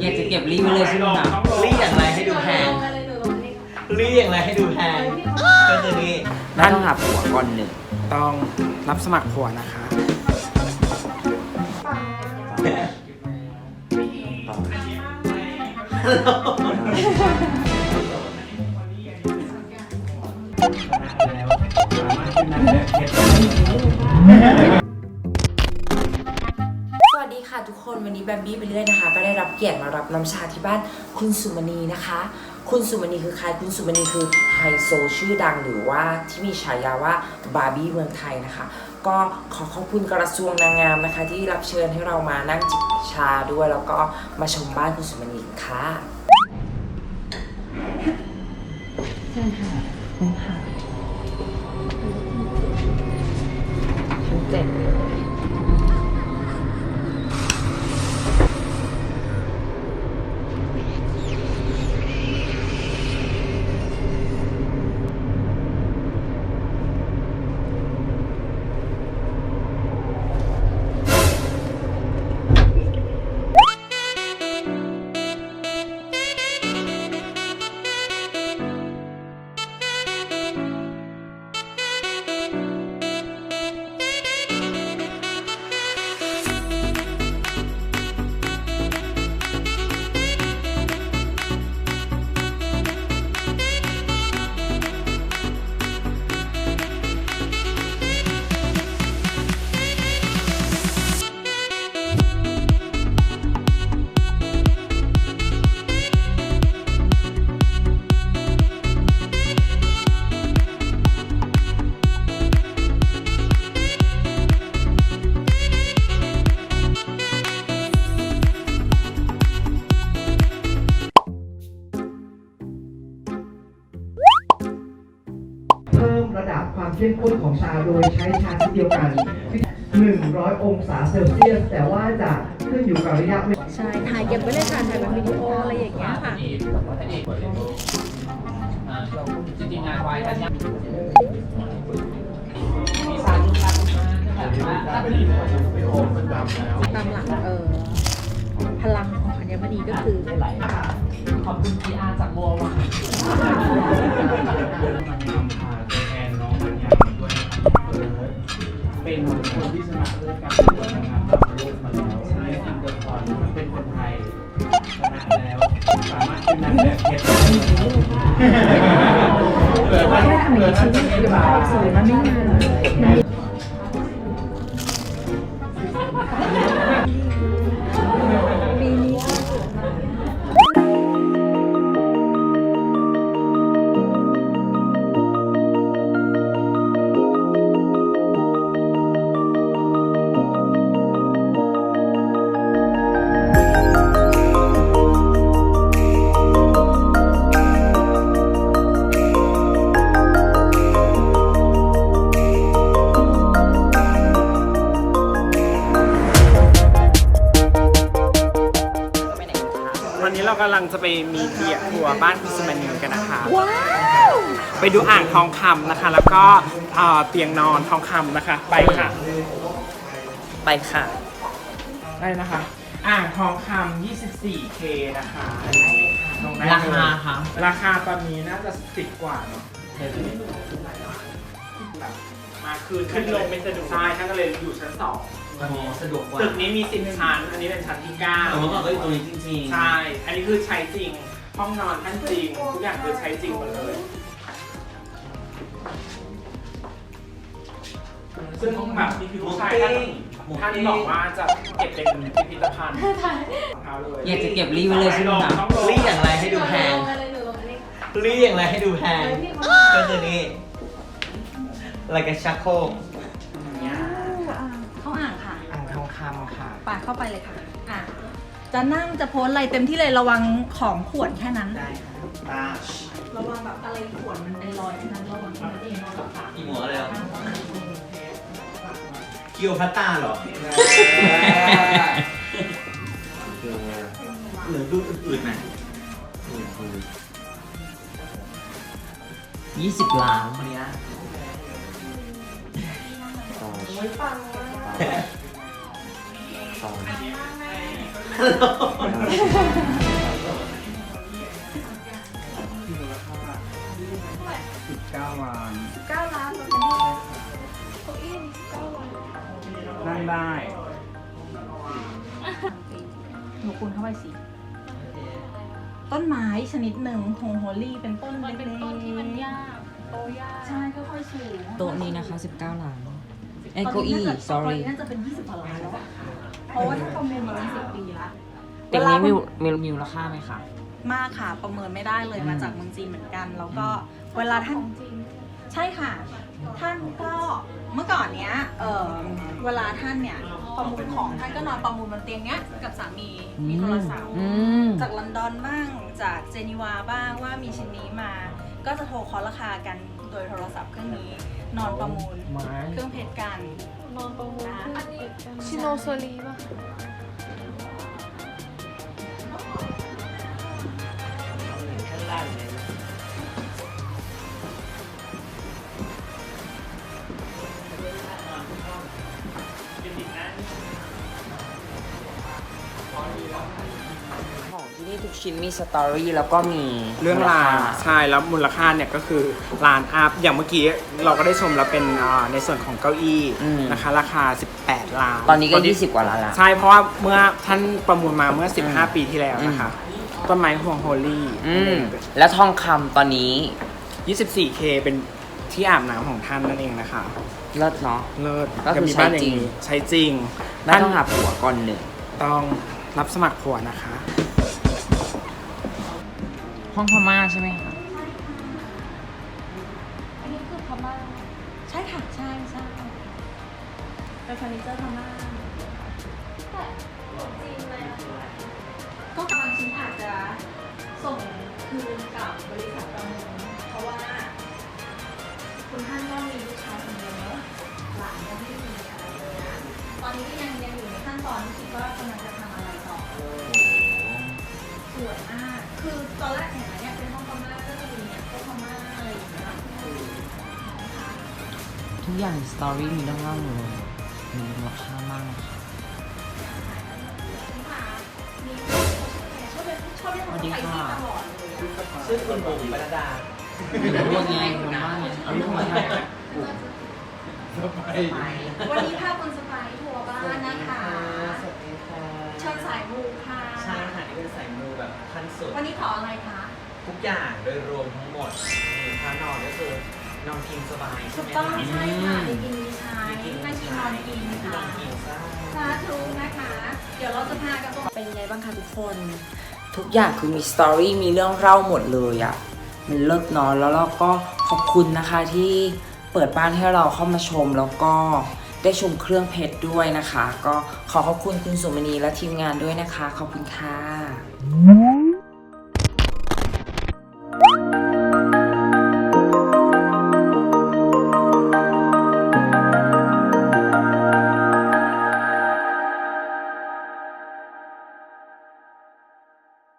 อยากจะเก็บรีบไว้เลยใช่ไหมคะรีอย่างไรให้ดูแพงรีอย่างไรให้ดูแพงก็คือนี่แล้วต้องหาผัวก่อนหนึ่งต้องรับสมัครผัวนะคะส ค่ะทุกคนวันนี้แบมบี้ไปเรื่อยนะคะ ก็ได้รับเกียรติมารับน้ำชาที่บ้านคุณสุมณีนะคะ คุณสุมณีคือใครคุณสุมณีคือไฮโซชื่อดังหรือว่าที่มีฉายาว่าบาร์บี้เมืองไทยนะคะ ก็ขอขอบคุณกระทรวงนางงามนะคะ ที่รับเชิญให้เรามานั่งจิบชาด้วย แล้วก็มาชมบ้านคุณสุมณีกันค่ะเพิ่มระดับความเข้มข้นของชาโดยใช้ชาชนิดเดียวกัน 100 องศาเซลเซียส แต่ว่าจะขึ้นอยู่กับระยะเวลาใช่ ถ่ายเก็บไว้เลยค่ะ ถ่ายเป็นวิดีโออะไรอย่างเงี้ยค่ะจริงๆงานไว้แต่ยังตามหลักเออพลังของอัญมณีก็คือ ขอบคุณ PR จากบัวว่ะเป็นคนที่ชนะเรื่องการประกวดนางงามระดับโลกมาแล้วใช่อินเตอร์คอนเป็นคนไทยชนะแล้ว สามารถเป็นนางแบบเพชรได้เหลือท่านเหลือท่านจะไม่ได้สวยมันไม่นานวันนี้เรา กำลังจะไปมีเดียทัวร์บ้านคุณสมณีกันนะคะ ว้าวไปดูอ่างทองคำนะคะ แล้วก็เอ่อเตียงนอนทองคำนะคะ ไปค่ะ ไปค่ะ ได้นะคะ อ่างทองคำ 24K นะคะตงได้ราเลยคาค่ะ ราคาตอนนี้น่าจะสิบกว่าเนาะแบบมาคือขึ้นลงไม่สะดวกใช่ท่านก็เลยอยู่ชั้นสอง สะดวกกว่าตึกนี้มีสิบชั้น อันนี้เป็นชั้นที่เก้าแต่เมื่อก่อนก็อยู่ตรงนี้จริงๆ ใช่ อันนี้คือใช้จริง ห้องนอนท่านจริง ทุกอย่างคือใช้จริงหมดเลย ซึ่งแบบนี่คือลูกชายท่านท่านบอกว่าจะเก็บเป็นพิพิธภัณฑ์ของเขาเลยอยากจะเก็บรีบไว้เลยใช่ไหมคะต้องลงรีอย่างไรให้ดูแพงรีอย่างไรให้ดูแพงก็คือนี่อะไรกันชักโครก ไปเข้าไปเลยค่ะอะ จะนั่งจะโพสอะไรเต็มที่เลยระวังของขวดแค่นั้น ได้ตาระวังแบบอะไรขวดมันเป็นรอยแค่นั้นระวังแค่นั้นเองระวังค่ะอีหมัวเลยเหรอคิวพัตตาเหรอหรือดูอื่นๆไหมยี่สิบล้านคนนี้นะอ 19ล้าน9ล้านเก้าอี้นนั่งได้หนูคูณเข้าไปสิต้นไม้ชนิดหนึ่งโฮโฮลี่เป็นต้นมันเป็นต้นที่มันยากโตยากใช่ค่อยๆสูงโต๊ะนี้นะคะ 19ล้านไอ้ตเก้าอนนี้อี้ น่าจะตอน sorry นี้น่าจะเป็น 20กว่าล้านแล้วอะ ราะว่าถ้าประมูลมาเป็นสิบปีละเต็งนี้มีมีมีมูลค่าไหมคะ มากค่ะประเมินไม่ได้เลยมาจากเมืองจีนเหมือนกัน แล้วก็เวลาท่านใช่ค่ะ ท่านก็เมื่อก่อนเนี้ยเออเวลาท่านเนี่ยประมูลของท่านก็นอนประมูลบนเตียงเนี้ยกับสามีมีโทรศัพท์อืมจากลอนดอนบ้างจากเจนีวาบ้างว่ามีชิ้นนี้มา ก็จะโทรเคาะราคากันโดยโทรศัพท์เครื่องนี้ นอนประมูล ไม้ เครื่องเพชรกัน นอนประมูลนะ ชิโนโซลีป่ะ ชิ้นมีสตอรี่แล้วก็มีเรื่องราวใช่แล้วมูลค่าเนี่ยก็คือล้านอัพอย่างเมื่อกี้เราก็ได้ชมแล้วเป็นอ่าในส่วนของเก้าอี้นะคะราคา 18 ล้าน ตอนนี้ก็ 20 กว่าล้านละใช่เพราะว่าเมื่อท่านประมูลมาเมื่อ 15 ปีที่แล้วนะคะต้นไม้ห่วงโฮลี่อืมแล้วทองคำตอนนี้ 24K เป็นที่อาบน้ำของท่านนั่นเองนะคะ เลิศเนาะเลิศก็คือมีบ้านใช้จริงอย่างนี้ใช้จริงไม่ต้องหาผัวก่อนหนึ่ง ต้องรับสมัครผัวนะคะ ห้องพม่าใช่ไหมคะอันนี้คือพม่าใช่ค่ะใช่ใช่เป็นเฟอร์นิเจอร์พม่าแต่จีนเลยอะก็บางชิ้นอาจจะส่งคืนกับบริษัทประมูลเพราะว่า คุณท่านก็มีลูกชายคนเดียวเนอะหลานยังไม่มีอะไรเลยนะตอนนี้ก็ยังยังอยู่ในขั้นตอนที่คิดว่ากำลังจะทำอะไรต่อ สวยมาก คือตอนแรกเห็นไหมเนี่ยเป็นห้องพม่าก็จะมีเนี่ยพวกพม่าอะไรอย่างเงี้ยทุกอย่างสตอรี่มีเรื่องเล่าหมดเลยมีมูลค่ามากค่ะมีชอบเป็นชอบเป็นคนไทยที่ตลอดเลยอะชื่อคุณบุ๋มปนัดดาวันนี้คุณบ้านเนี่ยเอาลูกมาให้วันนี้พาคุณสไปร์ทัวร์บ้านนะคะสวัสดีค่ะเชิญสายมูค่ะใช่ค่ะนี่ เป็นสายมูแบบขั้นสุด วันนี้ขออะไรคะ ทุกอย่างโดยรวมทั้งหมดมีพระนอนก็คือนอนกินสบายใช่ถูกไหมต้องคะใช่ค่ะมีกินมีใช้นั่งกินนอนกินนค่ะอนกินซะสาธุนะคะ เดี๋ยวเราจะพากันไป เป็นยังไงบ้างคะทุกคน ทุกอย่างคือมีสตอรี่มีเรื่องเล่าหมดเลยอะ่ะมันเลิศเนอนแล้วเราก็ขอบคุณนะคะที่เปิดบ้านให้เราเข้ามาชมแล้วก็ ได้ชมเครื่องเพชรด้วยนะคะ ก็ขอขอบคุณคุณสุมณีและทีมงานด้วยนะคะ ขอบคุณค่ะ